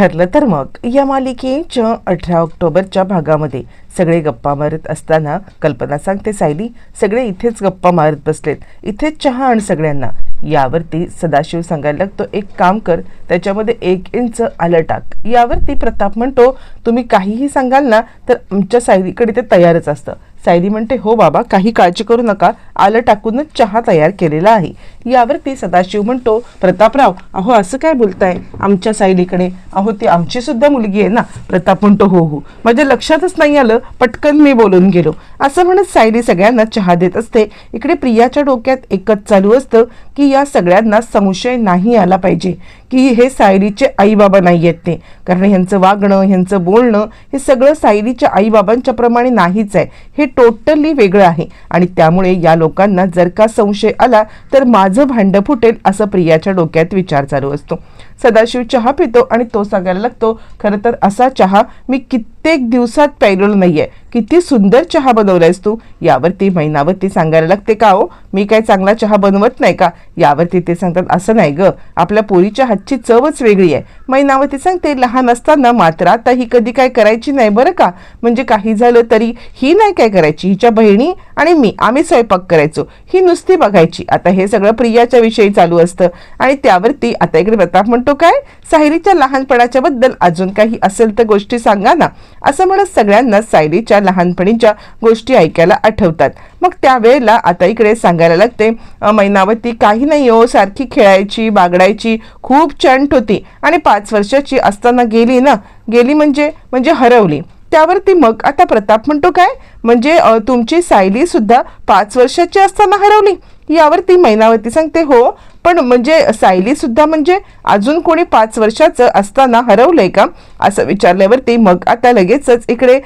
ठरलं तर मग. या मालिकेच्या अठरा ऑक्टोबरच्या भागामध्ये सगळे गप्पा मारत असताना कल्पना सांगते सायली सगळे इथेच गप्पा मारत बसलेत. इथेच चहा आण सगळ्यांना. यावरती सदाशिव सांगायला लागतो एक काम कर त्याच्यामध्ये एक इंच आलं टाक. यावरती प्रताप म्हणतो तुम्ही काहीही सांगाल ना तर आमच्या सायलीकडे ते तयारच असतं. सायली म्हणते हो बाबा काही काळजी करू नका. आलं टाकूनच चहा तयार केलेला आहे. यावरती सदाशिव म्हणतो प्रतापराव अहो असं काय बोलताय? आमच्या सायलीकडे. अहो ती आमची सुद्धा मुलगी आहे ना? प्रताप म्हणतो हो हो. माझ्या लक्षातच नाही आलं. पटकन मी बोलून गेलो. असं म्हणत सायली सगळ्यांना चहा देत असते. इकडे प्रियाच्या डोक्यात एकच चालू असतं. की या सगळ्यांना संशय नाही आला पाहिजे की हे सायरीचे आईबाबा नाही आहेत ते. कारण ह्यांचं वागणं ह्यांचं बोलणं हे सगळं सायरीच्या आईबाबांच्या प्रमाणे नाहीच आहे. हे टोटली वेगळं आहे. आणि त्यामुळे या लोकांना जर का संशय आला तर माझं भांडं फुटेल असं प्रियाच्या डोक्यात विचार चालू असतो. सदाशिव चहा पितो आणि तो सांगायला लागतो खरं तर असा चहा मी कित्येक दिवसात प्यायलेलो आहे किती सुंदर चहा बनवलायस तू? यावरती मैनावती सांगायला लागते का हो? मी काय चांगला चहा बनवत नाही का? यावरती ते सांगतात असं नाही ग. आपल्या पोरीच्या हातची चवच वेगळी आहे. मैनावती सांगते लहान असताना मात्र आता ही कधी काय करायची नाही बरं का? म्हणजे काही झालं तरी ही नाही काय करायची? हिच्या बहिणी आणि मी. आम्ही स्वयंपाक करायचो. ही नुसती बघायची. आता हे सगळं प्रियाच्या विषयी चालू असतं. आणि त्यावरती आता इकडे प्रताप म्हणतो काय? सायलीच्या लहानपणाच्या बद्दल अजून काही असेल तर गोष्टी सांगा ना. असं म्हणत सगळ्यांना सायलीच्या लहानपणीच्या गोष्टी ऐकायला आठवतात. मग त्यावेळेला आता इकडे सांगायला लागते मैनावती काही नाही हो सारखी खेळायची बागडायची खूप चंट होती. आणि पाच वर्षाची असताना गेली ना गेली म्हणजे म्हणजे हरवली. त्यावरती मग आता प्रताप म्हणतो काय? म्हणजे तुमची सायली सुद्धा पाच वर्षाची असताना हरवली. यावरती मैनावती सांगते हो पण म्हणजे सायली सुद्धा म्हणजे अजून कोणी पाच वर्षाचं असताना हरवलंय का? असं विचारल्यावरती मग आता लगेचच इकडे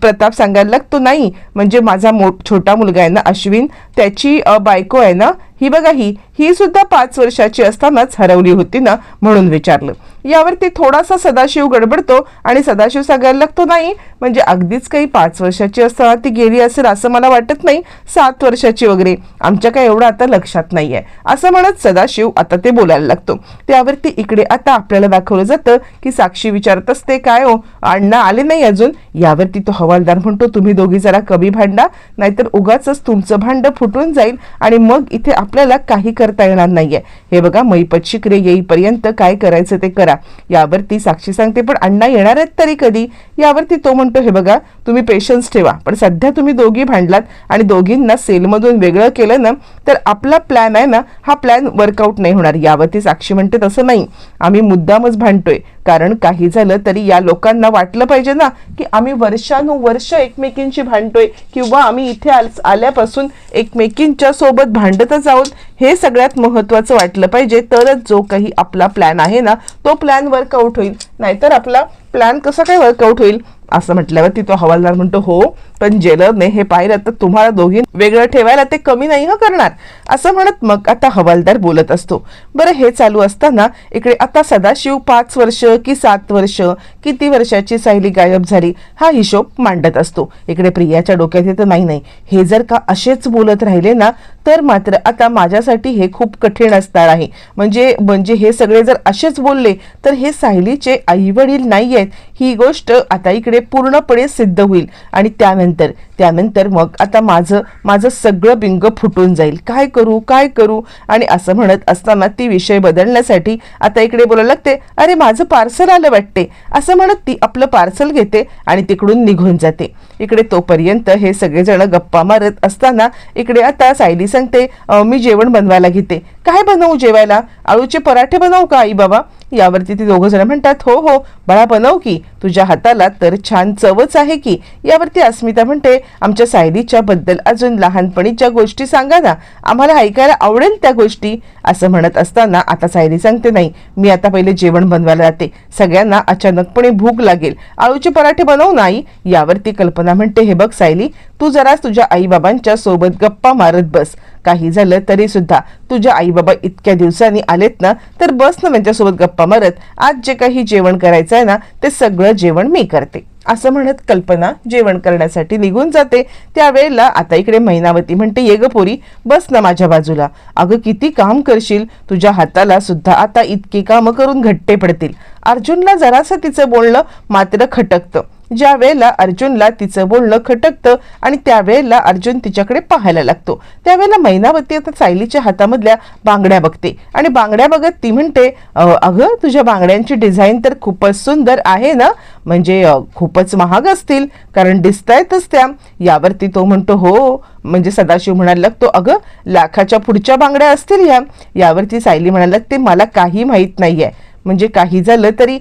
प्रताप सांगायला लागतो नाही म्हणजे माझा मो छोटा मुलगा आहे ना अश्विन त्याची बायको आहे ना ही बघा ही ही सुद्धा पाच वर्षाची असतानाच हरवली होती ना म्हणून विचारलं. यावरती थोडासा सदाशिव गडबडतो आणि सदाशिव सांगायला लागतो नाही म्हणजे अगदीच काही पाच वर्षाची असताना ती गेली असेल असं मला वाटत नाही. सात वर्षाची वगैरे. आमच्या काय एवढं आता लक्षात नाही आहे असं म्हणत सदाशिव आता ते बोलायला लागतो. त्यावरती इकडे आता आपल्याला दाखवलं जातं की साक्षी विचारत असते काय हो? अण्णा आले नाही अजून? यावरती तो हवालदार म्हणतो तुम्ही दोघी जरा कमी भांडा नाहीतर उगाच तुमचं भांड फुटून जाईल आणि मग इथे आपल्याला काही करता येणार नाहीये. हे बघा मैपत शिकरे येईपर्यंत काय करायचं ते करा. यावरती साक्षी सांगते पण अण्णा येणार आहेत तरी कधी? यावरती तो म्हणतो हे बघा तुम्ही पेशन्स ठेवा पण सध्या तुम्ही दोघी भांडलात आणि दोघींना सेलमधून वेगळं केलं ना तर आपला प्लॅन आहे ना हा प्लॅन वर्कआउट नाही होणार. यावरती साक्षी म्हणते तसं नाही. आम्ही मुद्दामच भांडतोय. कारण काही झालं तरी या लोकांना वाटलं पाहिजे ना की आम्ही वर्षानुवर्ष एकमेकींशी भांडतोय किंवा आम्ही इथे आल- आल्यापासून एकमेकींच्या सोबत भांडतच आहोत हे सगळ्यात महत्वाचं वाटलं पाहिजे. तरच जो काही आपला प्लॅन आहे ना तो प्लॅन वर्कआउट होईल. नाहीतर आपला प्लॅन कसा काय वर्कआउट होईल? असं म्हटल्यावरती तो हवालदार म्हणतो हो पण जेलरने हे पाहिलं तर तुम्हाला दोघी वेगळं ठेवायला ते कमी नाही ह करणार असं म्हणत मग आता हवालदार बोलत असतो. बरं हे चालू असताना इकडे आता सदाशिव पाच वर्ष की सात वर्ष किती वर्षाची सायली गायब झाली हा हिशोब मांडत असतो. इकडे प्रियाच्या डोक्यात येतं नाही नाही हे जर का असेच बोलत राहिले ना तर मात्र आता माझ्यासाठी हे खूप कठीण असणार आहे. म्हणजे म्हणजे हे सगळे जर असेच बोलले तर हे सायलीचे आई वडील नाही आहेत ही गोष्ट आता इकडे पूर्णपणे सिद्ध होईल आणि त्यानंतर त्यानंतर मग आता माझं माझं सगळं बिंग फुटून जाईल. काय करू काय करू? आणि असं म्हणत असताना ती विषय बदलण्यासाठी आता इकडे बोलायला लागते. अरे माझं पार्सल आलं वाटते. असं म्हणत ती आपलं पार्सल घेते आणि तिकडून निघून जाते. इकडे तोपर्यंत हे सगळेजण गप्पा मारत असताना इकडे आता सायली सांगते मी जेवण बनवायला घेते. काय बनवू जेवायला? आळूचे पराठे बनवू का आई बाबा यावरती ती दोघं जण म्हणतात हो हो बाळा बनव की तुझ्या हाताला तर छान चवच आहे की. यावरती अस्मिता म्हणते आमच्या सायलीच्या बद्दल अजून लहानपणीच्या गोष्टी सांगा ना आम्हाला ऐकायला आवडेल त्या गोष्टी. असं म्हणत असताना आता सायली सांगते नाही मी आता पहिले जेवण बनवायला जाते सगळ्यांना अचानकपणे भूक लागेल. आळूचे पराठे बनवू नाही यावरती कल्पना म्हणते हे बघ सायली तू जरा तुझ्या आईबाबांच्या सोबत गप्पा मारत बस. काही झालं तरी सुद्धा तुझ्या आईबाबा इतक्या दिवसांनी आलेत ना तर बस ना त्यांच्यासोबत गप्पा मारत. आज जे काही जेवण करायचं आहे ना ते सगळं जेवण मी करते. असं म्हणत कल्पना जेवण करण्यासाठी निघून जाते. त्यावेळेला आता इकडे महिनावती म्हणते ये ग पोरी बस ना माझ्या बाजूला. अगं किती काम करशील? तुझ्या हाताला सुद्धा आता इतकी कामं करून घट्टे पडतील. अर्जुनला जरासं तिचं बोलणं मात्र खटकतं. ज्या वेळेला अर्जुनला तिचं बोलणं खटकतं आणि त्यावेळेला अर्जुन तिच्याकडे पाहायला लागतो. त्यावेळेला मैनावती आता सायलीच्या हातामधल्या बांगड्या बघते आणि बांगड्या बघत ती म्हणते अगं तुझ्या बांगड्यांची डिझाईन तर खूपच सुंदर आहे ना? म्हणजे खूपच महाग असतील कारण दिसतायतच त्या. यावरती तो म्हणतो हो म्हणजे सदाशिव म्हणायला लागतो अगं लाखाच्या पुढच्या बांगड्या असतील ह्या. यावरती सायली म्हणायला लागते मला काही माहीत नाहीये. म्हणजे काही झालं तरी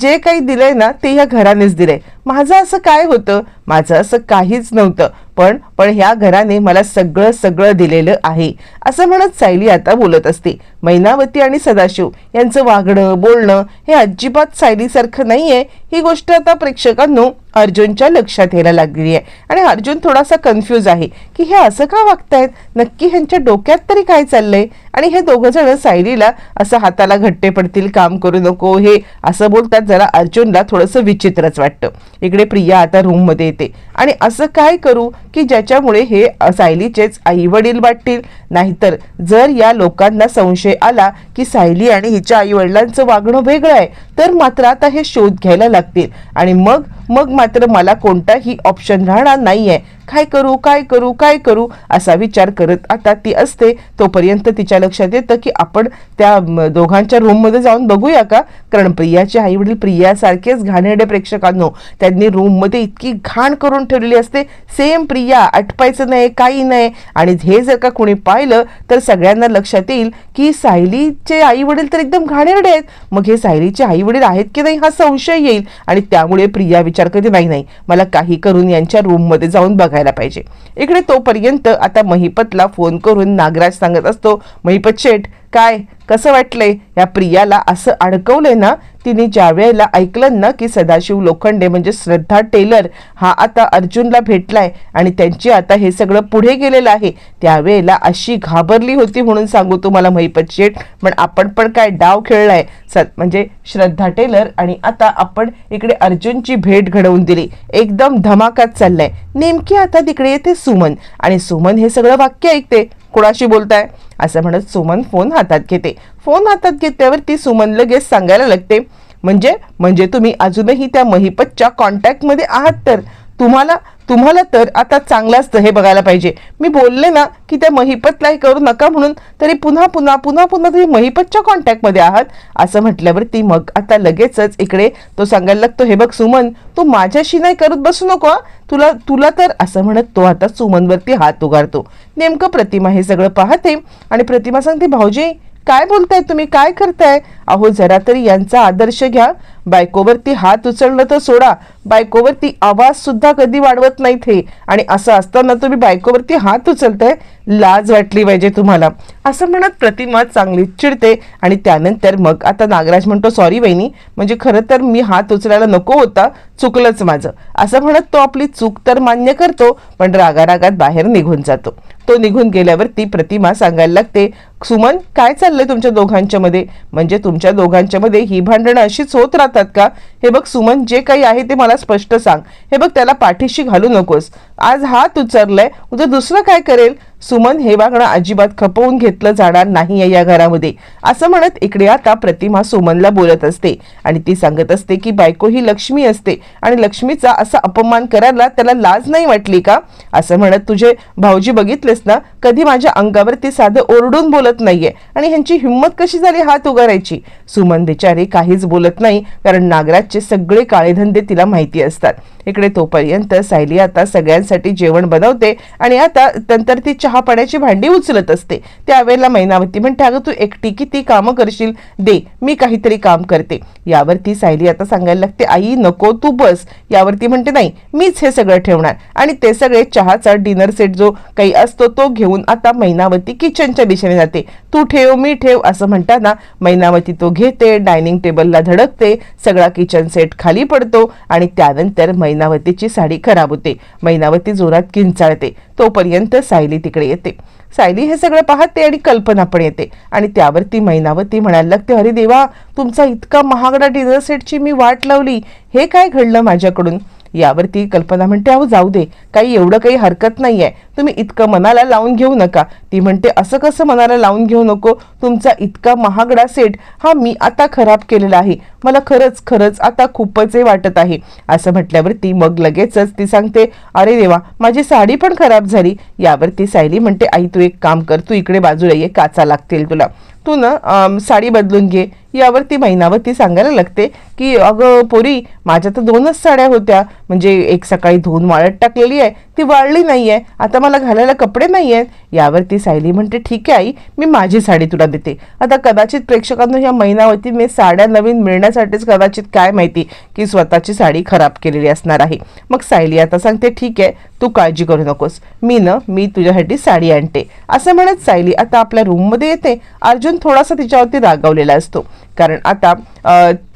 जे काही दिलंय ना ते ह्या घरानेच दिलंय. माझं असं काय होतं? माझं असं काहीच नव्हतं. पण पण ह्या घराने मला सगळं सगळं दिलेलं आहे. असं म्हणत सायली आता बोलत असते. मैनावती आणि सदाशिव यांचं वागणं बोलणं हे अजिबात सायलीसारखं नाहीये. ही गोष्ट आता प्रेक्षकांनो अर्जुनच्या लक्षात यायला लागली आहे. आणि अर्जुन थोडासा कन्फ्यूज आहे की हे असं का वागतायत? नक्की ह्यांच्या डोक्यात तरी काय चाललंय? आणि हे दोघं जण सायलीला असं हाताला घट्टे पडतील काम करू नको हे असं बोलतात जरा अर्जुनला थोडंसं विचित्रच वाटतं. इकडे प्रिया आता रूममध्ये येते. आणि असं काय करू की ज्याच्यामुळे हे सायलीचेच आई वडील वाटतील? नाहीतर जर या लोकांना संशय आला की सायली आणि हिच्या आई वडिलांचं वागणं वेगळं आहे तर मात्र आता हे शोध घ्यायला लागतील. आणि मग मग मात्र मला कोणताही ऑप्शन राहणार नाहीये. काय करू काय करू काय करू असा विचार करत आता ती असते. तोपर्यंत तिच्या लक्षात येतं की आपण त्या दोघांच्या रूममध्ये जाऊन बघूया का? कारण प्रियाचे आई वडील प्रियासारखेच घाणेरडे प्रेक्षकांनो त्यांनी रूममध्ये इतकी घाण करून ठेवलेली असते. सेम प्रिया आटपायचं नाही काही नाही. आणि हे जर का कोणी पाहिलं तर सगळ्यांना लक्षात येईल की सायलीचे आई वडील तर एकदम घाणेरडे आहेत. मग हे सायलीचे आई वडील आहेत की नाही हा संशय येईल. आणि त्यामुळे प्रिया विचार करते नाही नाही मला काही करून यांच्या रूममध्ये जाऊन बघायला पाहिजे. इकडे तोपर्यंत आता महिपतला फोन करून नागराज सांगत असतो महिपत शेठ काय? कसं वाटलंय? या प्रियाला असं अडकवलंय ना तिने ज्यावेळेला ऐकलं ना की सदाशिव लोखंडे म्हणजे श्रद्धा टेलर हा आता अर्जुनला भेटलाय आणि त्यांची आता हे सगळं पुढे गेलेलं आहे त्यावेळेला अशी घाबरली होती म्हणून सांगू तुम्हाला महिपत शेठ. पण आपण पण काय डाव खेळलाय. सत म्हणजे श्रद्धा टेलर आणि आता आपण इकडे अर्जुनची भेट घडवून दिली. एकदम धमाकात चाललाय. नेमकी आता तिकडे येते सुमन आणि सुमन हे सगळं वाक्य ऐकते. कुणाशी बोलताय? असं म्हणत सुमन फोन हातात घेते. फोन हातात घेतल्यावर ती सुमन लगेच सांगायला लागते म्हणजे म्हणजे तुम्ही अजूनही त्या महिपतच्या कॉन्टॅक्टमध्ये आहात तर तुम्हाला तुम्हाला तर आता चांगलाच हे बघायला पाहिजे. मी बोलले ना की त्या महिपतलाही करू नका म्हणून तरी पुन्हा पुन्हा पुन्हा पुन्हा तुम्ही महिपतच्या कॉन्टॅक्टमध्ये आहात. असं म्हटल्यावर ती मग आता लगेचच इकडे तो सांगायला लागतो हे बघ सुमन तू माझ्याशी नाही करत बसू नको तुला तुला तर असं म्हणत तो आता सुमनवरती हात उगारतो. नेमकं प्रतिमा हे सगळं पाहते आणि प्रतिमा सांगते भाऊजी काय बोलताय तुम्ही? काय करताय? अहो जरा तरी यांचा आदर्श घ्या. बायकोवरती हात उचलणं तर सोडा. बायकोवरती आवाज सुद्धा कधी वाढवत नाहीत हे. आणि असं असताना तुम्ही बायकोवरती हात उचलताय लाज वाटली पाहिजे तुम्हाला. असं म्हणत प्रतिमा चांगली चिडते आणि त्यानंतर मग आता नागराज म्हणतो सॉरी वहिनी. म्हणजे खरं तर मी हात उचलायला नको होता. चुकलंच माझं. असं म्हणत तो आपली चूक तर मान्य करतो पण रागारागात बाहेर निघून जातो. तो निघून गेल्यावर ती प्रतिमा सांगायला लागते सुमन काय चाललंय तुमच्या दोघांच्या मध्ये म्हणजे तुमच्या दोघांच्या मध्ये ही भांडणं अशीच होत राहतात का? हे बघ सुमन जे काही आहे ते मला स्पष्ट सांग. हे बघ त्याला पाठीशी घालू नकोस. आज हात उचरलाय उद्या दुसरं काय करेल? सुमन हे वागणं अजिबात खपवून घेतलं जाणार नाहीये या घरामध्ये. असं म्हणत इकडे आता प्रतिमा सुमनला बोलत असते आणि ती सांगत असते की बायको ही लक्ष्मी असते आणि लक्ष्मीचा असा अपमान करायला त्याला लाज नाही वाटली का? असं म्हणत तुझे भाऊजी बघितलेस ना? कधी माझ्या अंगावर ती साधं ओरडून बोलत नाहीये आणि ह्यांची हिंमत कशी झाली हात उगारायची? सुमन बिचारी काहीच बोलत नाही कारण नागराजचे सगळे काळेधंदे तिला माहिती असतात. इकडे तोपर्यंत सायली आता सगळ्यांसाठी जेवण बनवते आणि आता नंतर ती चहा पाण्याची भांडी उचलत असते. त्यावेळेला मैनावती म्हणते अगं तू एकटी किती कामं करशील? दे मी काहीतरी काम करते. यावरती सायली आता सांगायला लागते आई नको तू बस. यावरती म्हणते नाही मीच हे सगळं ठेवणार. आणि ते सगळे चहाचा डिनर सेट जो काही असतो तो घेऊन आता मैनावती किचनच्या दिशेने जाते. तू ठेव मी ठेव असं म्हणताना मैनावती तो घेते डायनिंग टेबलला धडकते सगळा किचन सेट खाली पडतो आणि त्यानंतर मैनावतीची साडी खराब होते. मैनावती जोरात किंचाळते. तोपर्यंत सायली तिकडे येते. सायली हे सगळं पाहते आणि कल्पना पण येते. आणि त्यावरती मैनावती म्हणायला लागते अरे देवा तुमचा इतका महागडा डिनर सेटची मी वाट लावली. हे काय घडलं माझ्याकडून? यावरती कल्पना म्हणते अहो जाऊ दे काही एवढं काही हरकत नाही आहे तुम्ही इतकं मनाला लावून घेऊ नका. ती म्हणते असं कसं मनाला लावून घेऊ नको? तुमचा इतका महागडा सेट हा मी आता खराब केलेला आहे. मला खरंच खरंच आता खूपच हे वाटत आहे. असं म्हटल्यावर ती मग लगेचच ती सांगते अरे देवा माझी साडी पण खराब झाली. यावरती सायली म्हणते आई तू एक काम कर तू इकडे बाजूला ये काचा लागतील तुला. तू ना साडी बदलून घे. यावर ती महिनावती सांगायला लागते की अगं पोरी माझ्या तर दोनच साड्या होत्या. म्हणजे एक सकाळी धुवून वाळत टाकलेली आहे ती वाळली नाही आहे आता मला घालायला कपडे नाही आहेत यावर ती सायली म्हणते ठीक आहे आई मी माझी साडी तुला देते. आता कदाचित प्रेक्षकांना ह्या महिनावतीने साड्या नवीन मिळण्यासाठीच कदाचित काय माहिती की स्वतःची साडी खराब केलेली असणार आहे. मग सायली आता सांगते ठीक आहे तू काळजी करू नकोस. मी न मी तुझ्यासाठी साडी आणते. असं म्हणत सायली आता आपल्या रूममध्ये येते. अर्जुन थोडासा तिच्यावरती रागावलेला असतो. कारण आता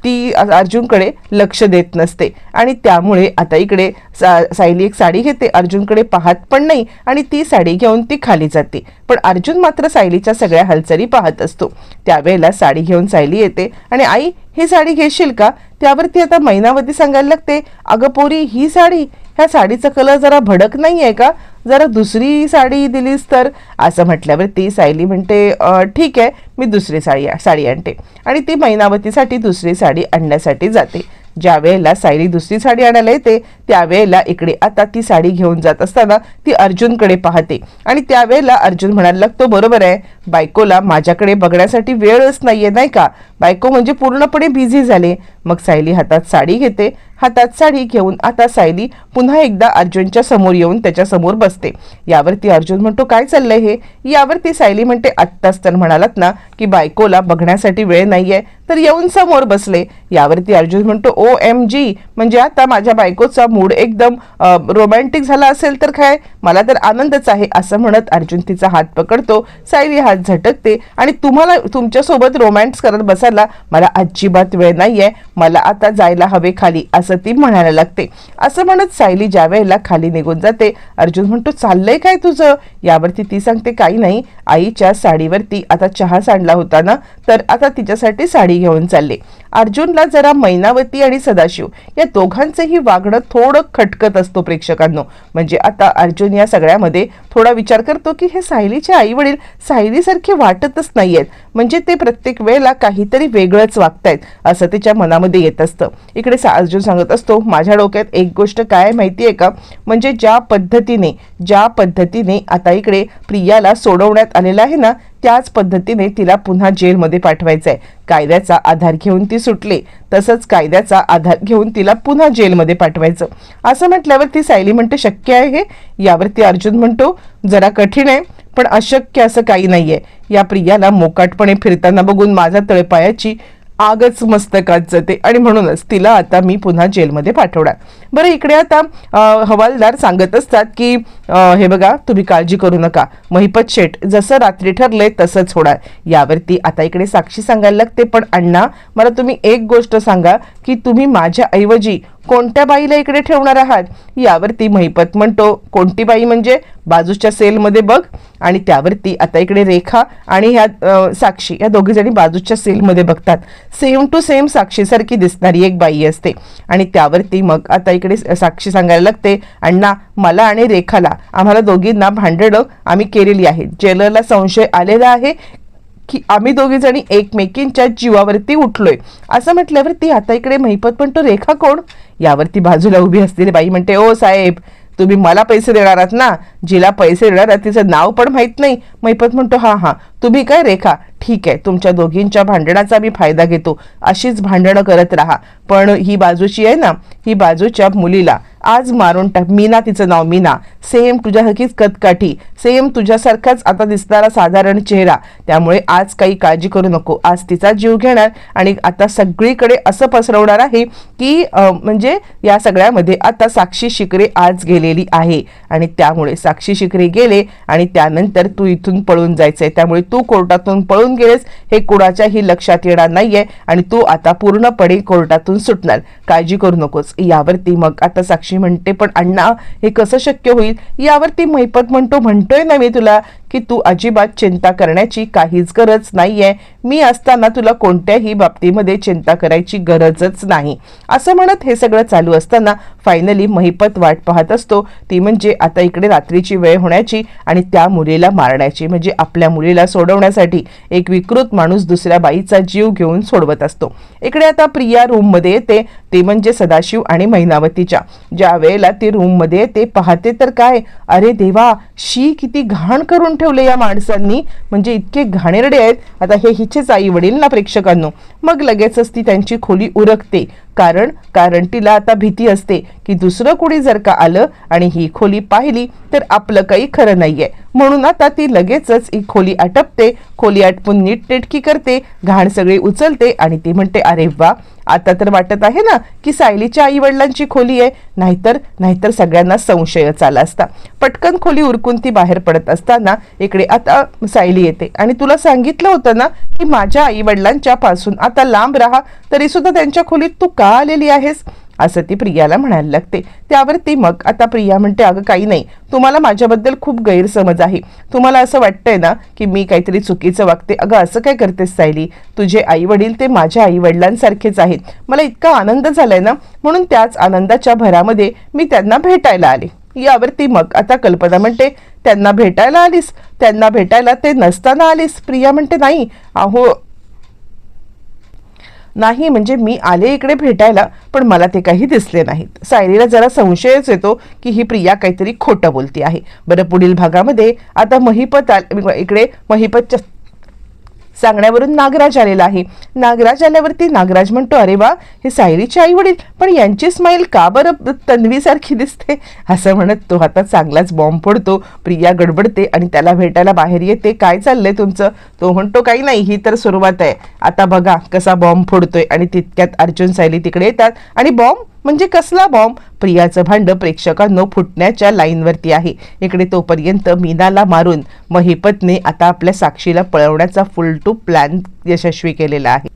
ती अर्जुनकडे लक्ष देत नसते. आणि त्यामुळे आता इकडे सा सायली एक साडी घेते अर्जुनकडे पाहत पण नाही आणि ती साडी घेऊन ती खाली जाते. पण अर्जुन मात्र सायलीच्या सगळ्या हालचाली पाहत असतो. त्यावेळेला साडी घेऊन सायली येते. आणि आई ही साडी घेशील का? त्यावरती आता मैनावती सांगायला लागते अगं पोरी ही साडी? ह्या साडीचा कलर जरा भडक नाही आहे का? जरा दुसरी साडी दिलीस तर? असं म्हटल्यावर ती सायली म्हणते ठीक आहे मी दुसरी साडी साडी आणते. आणि ती मैनावतीसाठी दुसरी साडी आणण्यासाठी जाते. ज्या वेळेला सायली दुसरी साडी आणायला येते त्यावेळेला इकडे आता ती साडी घेऊन जात असताना ती अर्जुनकडे पाहते. आणि त्यावेळेला अर्जुन म्हणायला लागतो बरोबर आहे. बायकोला माझ्याकडे बघण्यासाठी वेळच नाहीये नाही का? बायको म्हणजे पूर्णपणे बिझी झाले. मग सायली हातात साडी घेते. हातात साडी घेऊन आता सायली पुन्हा एकदा अर्जुनच्या समोर येऊन त्याच्यासमोर बसते. यावरती अर्जुन म्हणतो काय चाललंय हे? यावरती सायली म्हणते आत्ताच तर म्हणालात ना की बायकोला बघण्यासाठी वेळ नाहीये तर येऊन समोर बसले. यावरती अर्जुन म्हणतो ओ एम जी म्हणजे आता माझ्या बायकोचा मूड एकदम रोमॅन्टिक झाला असेल तर काय? मला तर आनंदच आहे असं म्हणत अर्जुन तिचा हात पकडतो. सायली हात झटकते आणि तुम्हाला तुमच्यासोबत रोमॅन्स करत बसायला मला अजिबात वेळ नाही आहे मला आता जायला हवे खाली असं ती म्हणायला लागते. असं म्हणत सायली ज्या वेळेला खाली निघून जाते अर्जुन म्हणतो चाललंय काय तुझं? यावरती ती सांगते काही नाही. आईच्या साडीवरती आता चहा सांडला होता ना तर आता तिच्यासाठी साडी घेऊन चालले. अर्जुनला जरा मैनावती आणि सदाशिव या दोघांचंही वागणं थोडं थोडं खटकत असतो प्रेक्षकांनो. म्हणजे आता अर्जुन या सगळ्यामध्ये थोडा विचार करतो की हे सायलीचे आई वडील सायलीसारखे वाटतच नाही आहेत म्हणजे ते प्रत्येक वेळेला काहीतरी वेगळंच वागतायत असं तिच्या मनामध्ये येत असतं. इकडे सा- अर्जुन सांगत असतो माझ्या डोक्यात एक गोष्ट काय माहिती आहे का? म्हणजे ज्या पद्धतीने ज्या पद्धतीने आता इकडे प्रियाला सोडवण्यात आलेलं आहे ना त्याच पद्धतीने तिला पुन्हा जेलमध्ये पाठवायचं आहे कायद्याचा आधार घेऊन ती सुटली. तसंच कायद्याचा आधार घेऊन तिला पुन्हा जेलमध्ये पाठवायचं. असं म्हटल्यावर ती सायली म्हणते शक्य आहे हे? यावरती अर्जुन म्हणतो जरा कठीण आहे पण अशक्य असं काही नाहीये. या प्रियाला मोकाटपणे फिरताना बघून माझ्या तळपायाची आगच मस्तकात जाते. आणि म्हणूनच तिला आता मी पुन्हा जेलमध्ये पाठवणार. बरं इकडे आता हवालदार सांगत असतात की हे बघा तुम्ही काळजी करू नका. महिपत शेठ जसं रात्री ठरलंय तसंच होणार. यावरती आता इकडे साक्षी सांगायला लागते. पण अण्णा मला तुम्ही एक गोष्ट सांगा की तुम्ही माझ्या ऐवजी कोणत्या बाईला इकडे ठेवणार आहात? यावरती महिपत म्हणतो. कोणती बाई म्हणजे? बाजूच्या सेलमध्ये बघ. आणि त्यावरती आता इकडे रेखा आणि ह्या साक्षी. या दोघी जणी बाजूच्या सेलमध्ये बघतात. सेम टू सेम साक्षीसारखी दिसणारी एक बाई असते. आणि त्यावरती मग आता इकडे साक्षी सांगायला लागते अण्णा मला आणि रेखाला आम्हाला दोघींना भांडणं आम्ही केलेली आहेत. जेलरला संशय आलेला आहे. की आम्ही दोघी जणी एकमेकींच्या जीवावरती उठलोय. असं म्हटल्यावर ती आता इकडे महिपत म्हणतो रेखा कोण? यावरती बाजूला उभी असलेली बाई म्हणते ओ साहेब तुम्ही मला पैसे देणार आहात ना? जिला पैसे देणार आहात तिचं नाव पण माहीत नाही. महिपत म्हणतो हा हा तुम्ही काय रेखा? ठीक आहे तुमच्या दोघींच्या भांडणाचा मी फायदा घेतो. अशीच भांडणं करत राहा. पण ही बाजूची आहे ना ही बाजूच्या मुलीला आज मारून टाक. मीना तिचं नाव मीना. सेम तुझ्यासारखीच कदकाठी. सेम तुझ्यासारखाच आता दिसणारा साधारण चेहरा. त्यामुळे आज काही काळजी करू नको. आज तिचा जीव घेणार आणि आता सगळीकडे असं पसरवणार आहे की म्हणजे या सगळ्यामध्ये आता साक्षी शिकरे आज गेलेली आहे. आणि त्यामुळे साक्षी शिकरे गेले आणि त्यानंतर तू इथून पळून जायचंय. त्यामुळे तू कोर्टातून पळून गेलेस हे कुणाच्याही लक्षात येणार नाहीये आणि तू आता पूर्णपणे कोर्टातून सुटणार. काळजी करू नकोस. यावरती मग आता साक्षी म्हणते पण अण्णा हे कसं शक्य होईल? यावरती महिपत म्हणतो म्हणतोय ना मी तुला की तू अजिबात चिंता करण्याची काहीच गरज नाहीये. मी असताना तुला कोणत्याही बाबतीमध्ये चिंता करायची गरजच नाही. असं म्हणत हे सगळं चालू असताना फायनली महिपत वाट पाहत असतो. ती म्हणजे आता इकडे रात्रीची वेळ होण्याची आणि त्या मुलीला मारण्याची म्हणजे आपल्या मुलीला सोडवण्यासाठी एक विकृत माणूस दुसऱ्या बाईचा जीव घेऊन सोडवत असतो. इकडे आता प्रिया रूममध्ये येते. ते म्हणजे सदाशिव आणि महिनावतीच्या ज्या वेळेला ती रूममध्ये येते पाहते तर काय? अरे देवा शी किती घाण करून ठेव ठेवले या माणसांनी. म्हणजे इतके घाणेरडे आहेत. आता हे हिचेच आई वडील ना प्रेक्षकांनो. मग लगेचच ती त्यांची खोली उरकते. कारण कारण तिला आता भीती असते की दुसरं कुणी जर का आलं आणि ही खोली पाहिली तर आपलं काही खरं नाहीये. म्हणून आता ती लगेचच ही खोली आटपते खोली आटपून नीटनेटकी करते घाण सगळी उचलते आणि ती म्हणते अरे वा आता तर वाटत आहे ना की सायलीच्या आई वडिलांची खोली आहे नाहीतर नाहीतर सगळ्यांना संशयच आला असता. पटकन खोली उरकून ती बाहेर पडत असताना इकडे आता सायली येते आणि तुला सांगितलं होतं ना की माझ्या आई वडिलांच्या पासून आता लांब राहा तरी सुद्धा त्यांच्या खोलीत तू का आलेली आहेस? असं ती प्रियाला म्हणायला लागते. त्यावर ती मग आता प्रिया म्हणते अगं काही नाही. तुम्हाला माझ्याबद्दल खूप गैरसमज आहे. तुम्हाला असं वाटतंय ना की मी काहीतरी चुकीचं वागते? अगं असं काय करतेस सायली? तुझे आई वडील ते माझ्या आई वडिलांसारखेच आहेत. मला इतका आनंद झालाय ना म्हणून त्याच आनंदाच्या भरामध्ये मी त्यांना भेटायला आले. यावरती मग आता कल्पना म्हणते त्यांना भेटायला आलीस? त्यांना भेटायला ते नसताना आलीस? प्रिया म्हणते नाही. अहो नाही म्हणजे मी आले इकडे भेटायला पण मला ते काही दिसले नाहीत. सायलीला जरा संशयच येतो की ही प्रिया काहीतरी खोटं बोलती आहे. बरं पुढील भागामध्ये आता महिपत आल इकडे महिपतच्या सांगण्यावरून नागराज आलेला आहे. नागराज आल्यावरती नागराज म्हणतो अरे वा हे सायरीचे आई वडील पण यांची स्माईल का बरं तन्वीसारखी दिसते? असं म्हणत तो आता चांगलाच बॉम्ब फोडतो. प्रिया गडबडते आणि त्याला भेटायला बाहेर येते. काय चाललंय तुमचं? तो म्हणतो काही नाही ही तर सुरुवात आहे. आता बघा कसा बॉम्ब फोडतोय. आणि तितक्यात अर्जुन सायली तिकडे येतात आणि बॉम्ब म्हणजे कसला बॉम्ब प्रियाचं भांड प्रेक्षकांनो फुटण्याच्या लाईनवरती आहे. इकडे तोपर्यंत मीनाला मारून महिपतने आता आपल्या साक्षीला पळवण्याचा फुल टू प्लॅन यशस्वी केलेला आहे.